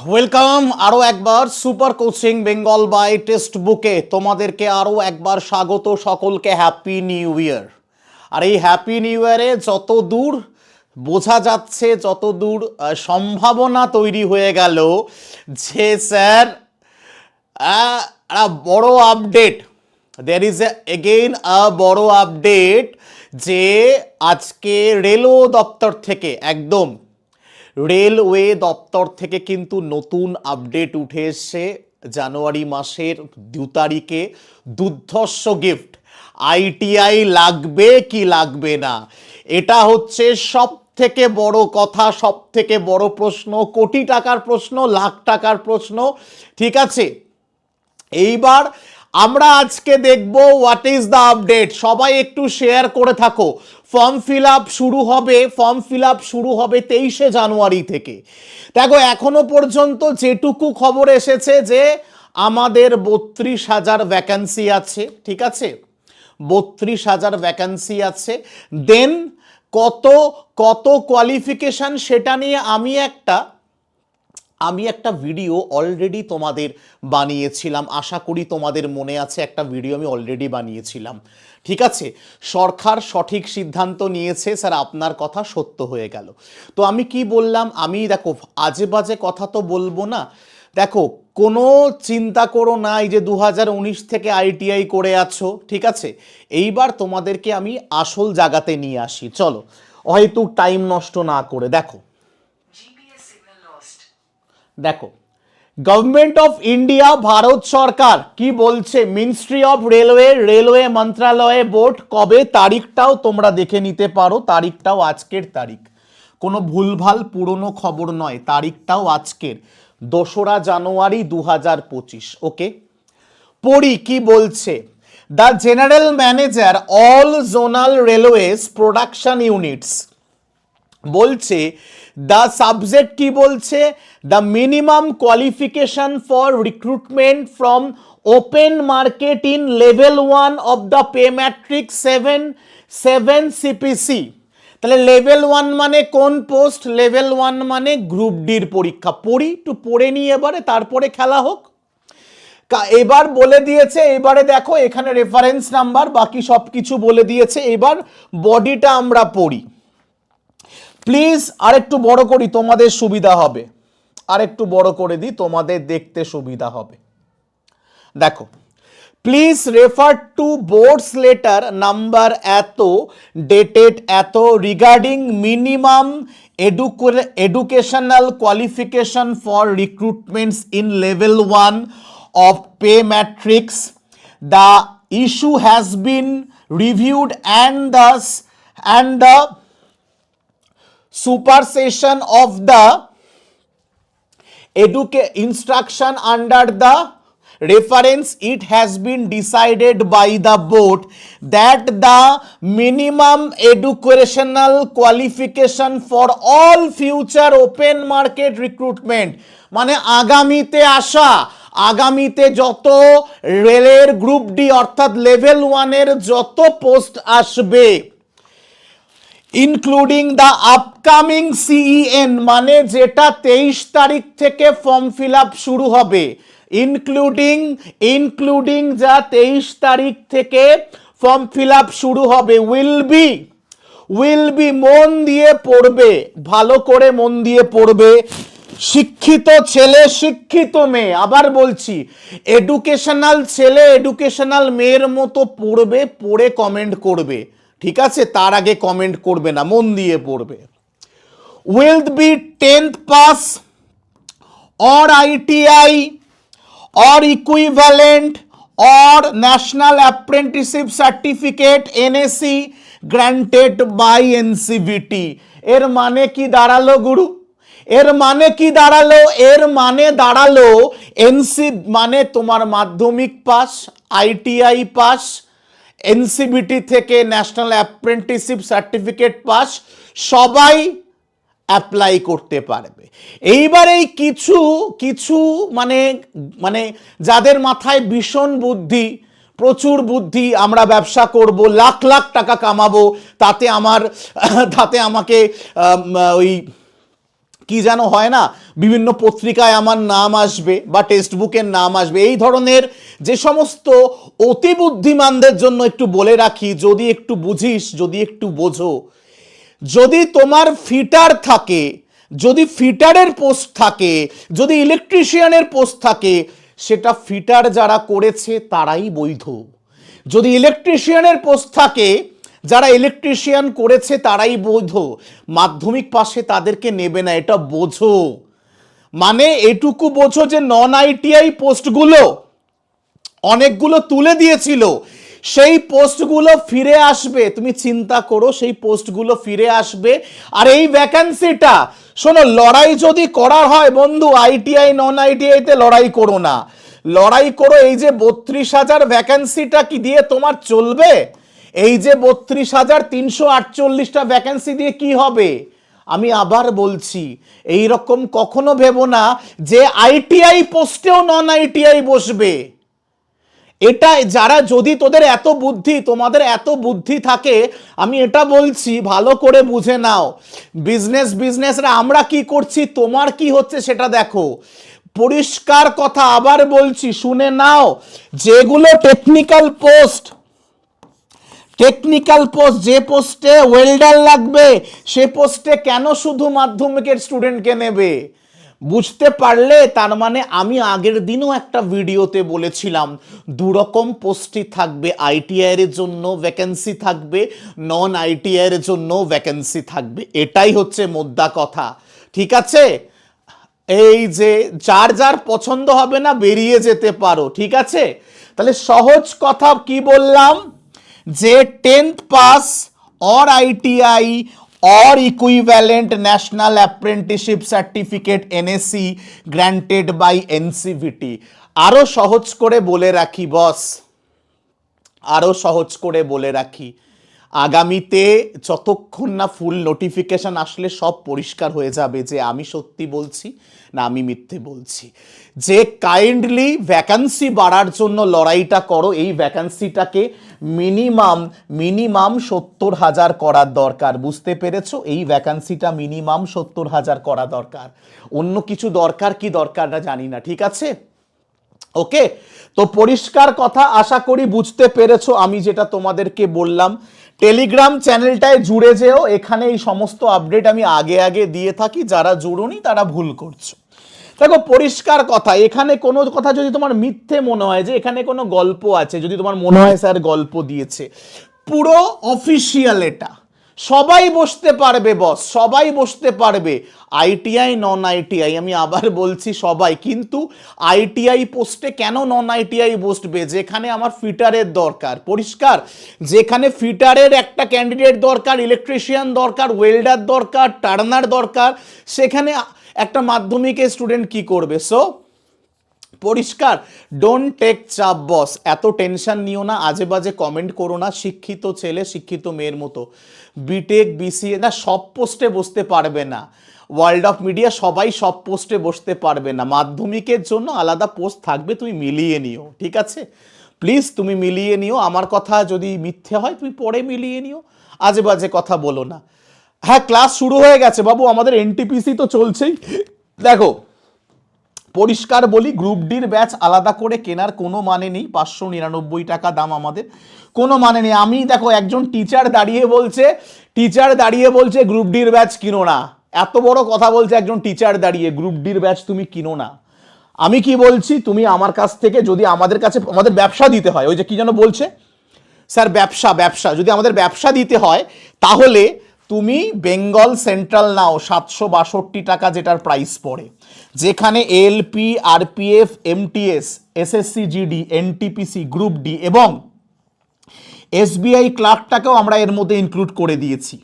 Welcome আরও একবার super coaching Bengal by text বুকে। তোমাদেরকে আরও একবার স্বাগত সকলকে হ্যাপি নিউ ইয়ার আর এই হ্যাপি নিউ ইয়ারে যত দূর বোঝা যাচ্ছে, যত দূর সম্ভাবনা তৈরি হয়ে গেল যে, স্যার বড় update. There is again a বড় আপডেট যে, আজকে রেলও দপ্তর থেকে, একদম রেলওয়ে দপ্তর থেকে কিন্তু নতুন আপডেট উঠে এসছে। জানুয়ারি মাসের দু তারিখে দুর্ধর্ষ গিফট। আইটিআই লাগবে কি লাগবে না? এটা হচ্ছে সব থেকে বড় কথা সব থেকে বড় প্রশ্ন, কোটি টাকার প্রশ্ন, লাখ টাকার প্রশ্ন। ঠিক আছে? এইবার আমরা আজকে দেখব হোয়াট ইজ দ্য আপডেট সবাই একটু শেয়ার করে থাকো। ফর্ম ফিল আপ শুরু হবে ফর্ম ফিল আপ শুরু হবে তেইশে জানুয়ারি থেকে। দেখো, এখনও পর্যন্ত যেটুকু খবর এসেছে যে আমাদের বত্রিশ হাজার ভ্যাকান্সি আছে, ঠিক আছে? বত্রিশ হাজার ভ্যাকান্সি আছে। দেন কত কত কোয়ালিফিকেশন সেটা নিয়ে আমি একটা আমি একটা ভিডিও অলরেডি তোমাদের বানিয়েছিলাম। আশা করি তোমাদের মনে আছে একটা ভিডিও আমি অলরেডি বানিয়েছিলাম। ঠিক আছে? সরকার সঠিক সিদ্ধান্ত নিয়েছে, স্যার, আপনার কথা সত্য হয়ে গেল। তো আমি কি বললাম? আমি, দেখো, আজে বাজে কথা তো বলব না। দেখো, কোনো চিন্তা করো না, এই যে দু হাজার উনিশ থেকে আইটিআই করে আছো, ঠিক আছে? এইবার তোমাদেরকে আমি আসল জায়গাতে নিয়ে আসি। চলো, হয়তো টাইম নষ্ট না করে। দেখো. দেখো গভর্নমেন্ট অফ ইন্ডিয়া ভারত সরকার, কি বলছে? মিনিস্ট্রি অফ রেলওয়ে রেলওয়ে মন্ত্রণালয়ে বোর্ড কবে তারিখটাও তোমরা দেখে নিতে পারো, তারিখটাও আজকের তারিখ। কোনো ভুলভাল পুরনো খবর নয়, তারিখটাও আজকের, দোসরা জানুয়ারি দু হাজার পঁচিশ, ওকে? পড়ি, কি বলছে? The general manager all zonal railways production units বলছে দ্য সাবজেক্ট কি বলছে? The minimum qualification for recruitment from open market in level one of the pay matrix seven seven CPC তাহলে লেভেল ওয়ান মানে কোন পোস্ট লেভেল ওয়ান মানে group ডির পরীক্ষা। পড়ি, একটু পড়ে নিই এবারে, তারপরে খেলা হোক। এবার বলে দিয়েছে, এবারে দেখো, এখানে রেফারেন্স নাম্বার বাকি সব কিছু বলে দিয়েছে। এবার বডিটা আমরা পড়ি। প্লিজ আরেকটু বড় করি, তোমাদের সুবিধা হবে। আরেকটু বড় করে দিই, তোমাদের দেখতে সুবিধা হবে। দেখো please refer to boards letter number এত ডেটেড এত regarding minimum educational qualification for recruitments in level one of pay matrix the issue has been reviewed and thus and the supersession of the educa- instruction under the reference it has been decided by the board that the minimum educational qualification for all future open market recruitment মানে আগামীতে আসা আগামীতে যত রেলের group D অর্থাৎ level ওয়ানের যত post আসবে ইনক্লুডিং দ্য আপকামিং সিইএন মানে যেটা তেইশ তারিখ থেকে ফর্ম ফিল শুরু হবে। ইনক্লুডিং ইনক্লুডিং যা তেইশ তারিখ থেকে ফর্ম ফিল শুরু হবে। উইল বি উইল বি মন দিয়ে পড়বে, ভালো করে মন দিয়ে পড়বে। শিক্ষিত ছেলে, শিক্ষিত মেয়ে। আবার বলছি এডুকেশনাল ছেলে এডুকেশনাল মেয়ের মতো পড়বে, পড়ে কমেন্ট করবে। ঠিক আছে? তার আগে কমেন্ট করবে না, মন দিয়ে পড়বে। Will be tenth pass or ITI or equivalent or National Apprenticeship Certificate NSC granted by NCVT এর মানে কি দাঁড়াল গুরু? এর মানে কি দাঁড়াল? এর মানে দাঁড়াল এনসি মানে তোমার মাধ্যমিক পাস আইটিআই পাস এনসিবিটি থেকে ন্যাশনাল অ্যাপ্রেন্টিসশিপ সার্টিফিকেট পাস সবাই অ্যাপ্লাই করতে পারবে। এইবার এই কিছু কিছু মানে মানে যাদের মাথায় ভীষণ বুদ্ধি, প্রচুর বুদ্ধি, আমরা ব্যবসা করব, লাখ লাখ টাকা কামাবো, তাতে আমার, তাতে আমাকে ওই কি যেন হয় না? বিভিন্ন পত্রিকায় আমার নাম আসবে বা টেক্সট বুকের নাম আসবে। এই ধরনের যে সমস্ত অতি বুদ্ধিমানদের জন্য একটু বলে রাখি, যদি একটু বুঝিস, যদি একটু বোঝো। যদি তোমার ফিটার থাকে, যদি ফিটারের পোস্ট থাকে, যদি ইলেকট্রিশিয়ানের পোস্ট থাকে, সেটা ফিটার যারা করেছে তারাই বৈধ। যদি ইলেকট্রিশিয়ানের পোস্ট থাকে যারা ইলেকট্রিশিয়ান করেছে তারাই বৈধ। মাধ্যমিক পাশে তাদেরকে নেবে না, এটা বোঝো। মানে এটুকু বোঝো যে নন আইটিআই পোস্টগুলো অনেকগুলো তুলে দিয়েছিল। সেই পোস্টগুলো ফিরে আসবে। তুমি চিন্তা করো, সেই পোস্টগুলো ফিরে আসবে। আর এই ভ্যাকান্সিটা শোনো, লড়াই যদি করার হয়, বন্ধু আইটিআই নন আইটিআইতে লড়াই করো না। লড়াই করো, এই যে বত্রিশ হাজার ভ্যাকান্সিটা কি দিয়ে তোমার চলবে? এই যে বত্রিশ হাজার তিনশো আটচল্লিশটা ভ্যাকেন্সি দিয়ে কি হবে? আমি আবার বলছি এই রকম কখনো ভেবো না যে আইটিআই পোস্টেও নন আইটিআই বসবে। এটা যারা যদি তোদের এত বুদ্ধি, তোমাদের এত বুদ্ধি থাকে, আমি এটা বলছি, ভালো করে বুঝে নাও। বিজনেস বিজনেসরা আমরা কি করছি, তোমার কি হচ্ছে সেটা দেখো। পরিষ্কার কথা আবার বলছি, শুনে নাও, যেগুলো টেকনিক্যাল পোস্ট টেকনিক্যাল পোস্ট যে পোস্টে ওয়েল্ডার লাগবে, সে পোস্টে কেন শুধু মাধ্যমিকের স্টুডেন্টকে নেবে? বুঝতে পারলে তার মানে আমি আগের দিনও একটা ভিডিওতে বলেছিলাম, দুরকম পোস্টই থাকবে আইটিআই এর জন্য ভ্যাকেন্সি থাকবে নন আইটিআই এর জন্য ভ্যাকেন্সি থাকবে, এটাই হচ্ছে মোদ্দা কথা। ঠিক আছে? এই যে যার যার পছন্দ হবে না, বেরিয়ে যেতে পারো, ঠিক আছে? তাহলে সহজ কথা কি বললাম? যে tenth pass or ITI or equivalent national apprenticeship certificate NSC granted by NCVT আরও সহজ করে বলে রাখি বস আরও সহজ করে বলে রাখি। আগামীতে যতক্ষণ না ফুল নোটিফিকেশন আসলে সব পরিষ্কার হয়ে যাবে যে আমি সত্যি বলছি না, আমি মিথ্যে বলছি। যে কাইন্ডলি ভ্যাকান্সি বাড়ার জন্য লড়াইটা করো, এই ভ্যাকান্সিটাকে মিনিমাম মিনিমাম সত্তর হাজার করার দরকার। বুঝতে পেরেছ? এই ভ্যাকান্সিটা মিনিমাম সত্তর হাজার করা দরকার। অন্য কিছু দরকার কি দরকারটা জানি না, ঠিক আছে? ওকে? তো পরিষ্কার কথা, আশা করি বুঝতে পেরেছ আমি যেটা তোমাদেরকে বললাম। টেলিগ্রাম চ্যানেলটায় জুড়ে যেও, এখানে এই সমস্ত আপডেট আমি আগে আগে দিয়ে থাকি। যারা জুড়োনি, তারা ভুল করছ। দেখো, পরিষ্কার কথা। এখানে কোনো কথা যদি তোমার মিথ্যে মনে হয় যে এখানে কোনো গল্প আছে, যদি তোমার মনে হয় স্যার গল্প দিয়েছে, পুরো অফিসিয়াল এটা। সবাই বসতে পারবে, বস, সবাই বসতে পারবে। আইটিআই নন আইটিআই আমি আবার বলছি সবাই, কিন্তু আইটিআই পোস্টে কেন নন আইটিআই বসবে? যেখানে আমার ফিটারের দরকার। পরিষ্কার, যেখানে ফিটারের একটা ক্যান্ডিডেট দরকার ইলেকট্রিশিয়ান দরকার ওয়েল্ডার দরকার টার্নার দরকার, সেখানে একটা মাধ্যমিকের স্টুডেন্ট কি করবে? সো পরিষ্কার ডোন্ট টেক চাপ বস এত টেনশন নিও না, আজে বাজে কমেন্ট করো না, শিক্ষিত ছেলে, শিক্ষিত মেয়ের মতো। বিটেক বিসিএ না সব পোস্টে বসতে পারবে না। ওয়ার্ল্ড অফ মিডিয়া সবাই সব পোস্টে বসতে পারবে না। মাধ্যমিকের জন্য আলাদা পোস্ট থাকবে, তুমি মিলিয়ে নিও, ঠিক আছে? প্লিজ তুমি মিলিয়ে নিও। আমার কথা যদি মিথ্যে হয়, তুমি পরে মিলিয়ে নিও। আজে বাজে কথা বলো না। হ্যাঁ ক্লাস শুরু হয়ে গেছে বাবু, আমাদের এনটিপিসি তো চলছেই। দেখো, পরিষ্কার বলি গ্রুপ ডির ব্যাচ আলাদা করে কেনার কোনো মানে নেই, পাঁচশো নিরানব্বই টাকা দাম আমাদের। কোনো মানে নেই। আমি দেখো, একজন টিচার দাঁড়িয়ে বলছে টিচার দাঁড়িয়ে বলছে গ্রুপ ডির ব্যাচ কিনো না। এত বড় কথা বলছে একজন টিচার দাঁড়িয়ে গ্রুপ ডির ব্যাচ তুমি কিনো না। আমি কি বলছি, তুমি আমার কাছ থেকে যদি আমাদের কাছে, আমাদের ব্যবসা দিতে হয়, ওই যে কি যেন বলছে? স্যার, ব্যবসা ব্যবসা। যদি আমাদের ব্যবসা দিতে হয়, তাহলে তুমি বেঙ্গল সেন্ট্রাল নাও সাতশো বাষট্টি টাকা যেটার প্রাইস পড়ে। যেখানে LP RPF MTS SSC GD NTPC group D এবং এসবিআই ক্লার্কটাকেও আমরা এর মধ্যে ইনক্লুড করে দিয়েছি।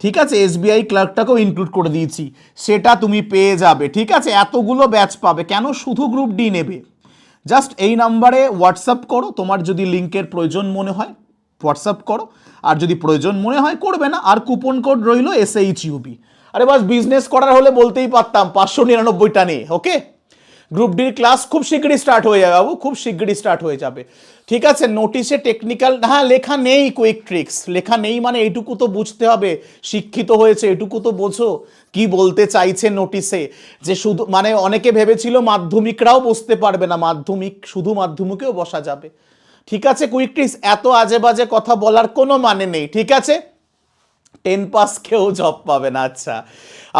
ঠিক আছে? এসবিআই ক্লার্কটাকেও ইনক্লুড করে দিয়েছি। সেটা তুমি পেয়ে যাবে। ঠিক আছে? এতগুলো ব্যাচ পাবে। কেন শুধু গ্রুপ ডি নেবে? জাস্ট এই নাম্বারে হোয়াটসঅ্যাপ করো। তোমার যদি লিঙ্কের প্রয়োজন মনে হয়। হোয়াটসঅ্যাপ করো। আর যদি প্রয়োজন মনে হয়, করবে না। আর কুপন কোড রইল এস এইচ ইউবি আরে বাস বিজনেস করার হলে বলতেই পারতাম, পাঁচশো নিরানব্বইটা নে ওকে গ্রুপ ডির ক্লাস খুব শীঘ্রই স্টার্ট হয়ে যাবে বাবু, খুব শীঘ্রই স্টার্ট হয়ে যাবে। ঠিক আছে নোটিশে টেকনিক্যাল হ্যাঁ লেখা নেই কুইক ট্রিক্স লেখা নেই মানে এটুকু তো বুঝতে হবে, শিক্ষিত হয়েছে, এটুকু তো বোঝো। কি বলতে চাইছে নোটিশে যে শুধু মানে অনেকে ভেবেছিল মাধ্যমিকরাও বসতে পারবে না, মাধ্যমিক, শুধু মাধ্যমিকেও বসা যাবে। ঠিক আছে কুইক ট্রিক্স এত আজে বাজে কথা বলার কোনো মানে নেই, ঠিক আছে? টেন পাস কেউ জব পাবে না আচ্ছা।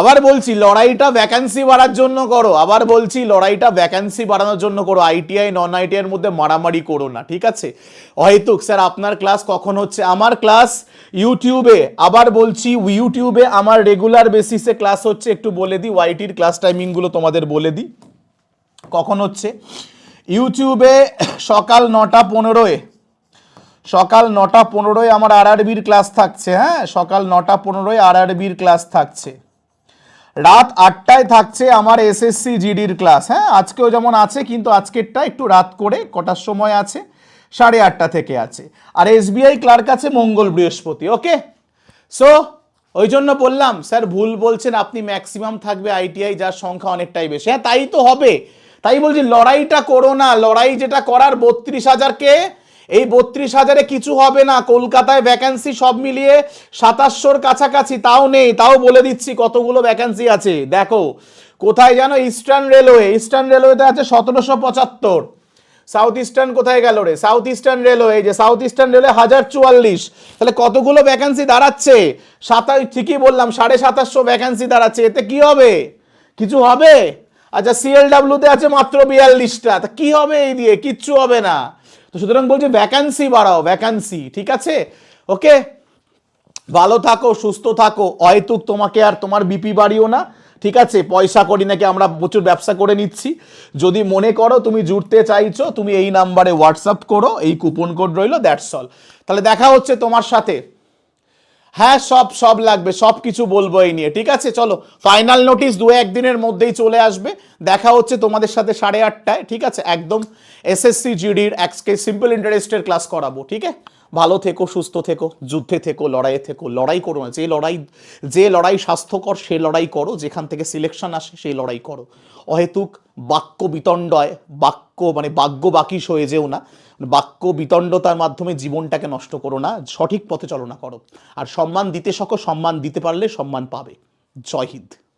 আবার বলছি, লড়াইটা ভ্যাকান্সি বাড়ার জন্য করো। আবার বলছি, লড়াইটা ভ্যাকান্সি বাড়ানোর জন্য করো। আইটিআই নন আইটিআই এর মধ্যে মারামারি করো না, ঠিক আছে? হয়তো স্যার, আপনার ক্লাস কখন হচ্ছে? আমার ক্লাস ইউটিউবে আবার বলছি ইউটিউবে আমার রেগুলার বেসিসে ক্লাস হচ্ছে, একটু বলে দিই ওয়াইটির ক্লাস টাইমিংগুলো তোমাদের বলে দিই। কখন হচ্ছে? ইউটিউবে সকাল নটা পনেরোয়, সকাল নটা পনেরোয় আমার আরআরবির ক্লাস থাকছে হ্যাঁ? সকাল নটা পনেরোয় আরআরবির ক্লাস থাকছে। রাত আটটায় থাকছে আমার এসএসসি জিডির ক্লাস হ্যাঁ? আজকেও যেমন আছে, কিন্তু আজকেরটা একটু রাত করে, কটার সময় আছে? সাড়ে আটটা থেকে আছে। আর এসবিআই ক্লার্ক আছে মঙ্গল বৃহস্পতি, ওকে? সো ওই জন্য বললাম, স্যার ভুল বলছেন, আপনি ম্যাক্সিমাম থাকবে আইটিআই যার সংখ্যা অনেকটাই বেশি। হ্যাঁ তাই তো হবে। তাই বলছি, লড়াইটা করো না। লড়াই যেটা করার বত্রিশ হাজারকে এই বত্রিশ হাজারে কিছু হবে না। কলকাতায় ভ্যাকান্সি সব মিলিয়ে সাতাশশোর কাছাকাছি, তাও নেই। তাও বলে দিচ্ছি, কতগুলো ভ্যাকান্সি আছে। দেখো, কোথায় জানো ইস্টার্ন রেলওয়ে ইস্টার্ন রেলওয়েতে আছে সতেরোশো পঁচাত্তর। সাউথ ইস্টার্ন কোথায় গেল রে? সাউথ ইস্টার্ন রেলওয়ে যে সাউথ ইস্টার্ন রেলওয়ে হাজার চুয়াল্লিশ। তাহলে কতগুলো ভ্যাকান্সি দাঁড়াচ্ছে? সাতাশ ঠিকই বললাম, সাড়ে সাতাশশো ভ্যাকান্সি দাঁড়াচ্ছে। এতে কি হবে? কিছু হবে? আচ্ছা সিএলডাব্লিউতে আছে মাত্র বিয়াল্লিশটা। তা কি হবে এই দিয়ে? কিচ্ছু হবে না। তো সুতরাং বলছি ভ্যাকান্সি বাড়াও ভ্যাকান্সি ঠিক আছে? ওকে ভালো থাকো, সুস্থ থাকো। অহেতুক তোমাকে আর তোমার বিপি বাড়িও না, ঠিক আছে? পয়সা করি নাকি আমরা প্রচুর ব্যবসা করে নিচ্ছি। যদি মনে করো তুমি জুড়তে চাইছো, তুমি এই নাম্বারে হোয়াটসঅ্যাপ করো, এই কুপন কোড রইল দ্যাটস অল তাহলে দেখা হচ্ছে তোমার সাথে। হ্যাঁ সব সব লাগবে, সব কিছু বলব এই নিয়ে, ঠিক আছে? চলো ফাইনাল নোটিশ দু একদিনের মধ্যেই চলে আসবে। দেখা হচ্ছে তোমাদের সাথে সাড়ে আটটায়, ঠিক আছে? একদম এসএসসি জিডির এক্সকে সিম্পল ইন্টারেস্টের ক্লাস করাবো, ঠিক আছে? ভালো থেকো, সুস্থ থেকো, যুদ্ধে থেকো, লড়াইয়ে থেকো, লড়াই করো না। যে লড়াই যে লড়াই স্বাস্থ্যকর, সে লড়াই করো। যেখান থেকে সিলেকশন আসে, সেই লড়াই করো। অহেতুক বাক্য বিতণ্ডয়, বাক্য মানে বাক্য বাকিস হয়ে যেও না। বাক্য বিতণ্ডতার মাধ্যমে জীবনটাকে নষ্ট করো না, সঠিক পথে চলনা করো। আর সম্মান দিতে সকো সম্মান দিতে পারলে সম্মান পাবে। জয় হিন্দ।